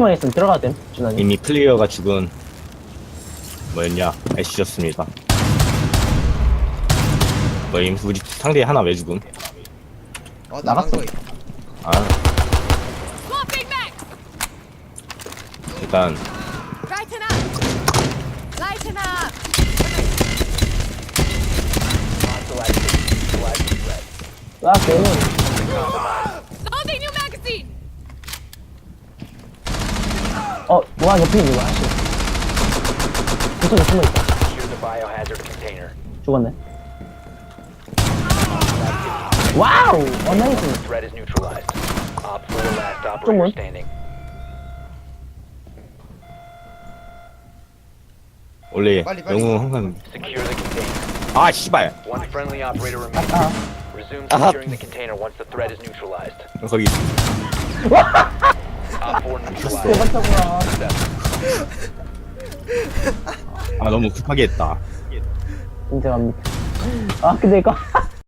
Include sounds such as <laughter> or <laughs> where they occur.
이렇게만 있으면 들어가도 됨, 준환이. 이미 플레이어가 죽은 뭐였냐 애쉬였습니다. 뭐임 우리 상대 하나 왜 죽음? 어 나갔어. 아 Swapping! 일단 Lighten up! Lighten up! 아, 걔는. 어, 와, 옆에 있는 거야, 씨. 구석에 숨어있다. Secure the biohazard container. 죽었네. 와우! 어, 나이스. Threat is neutralized. Op 4 last operator Someone. standing. 원래 빨리, 빨리. 영웅 항상 Secure the container. 아 씨발 One friendly operator remaining. 아, Resume Uh-huh. securing the container once the threat is neutralized. 거기 Op 4 neutralized. <laughs> 아 너무 급하게 했다. 인정합니다. 아, 근데 이거. <laughs>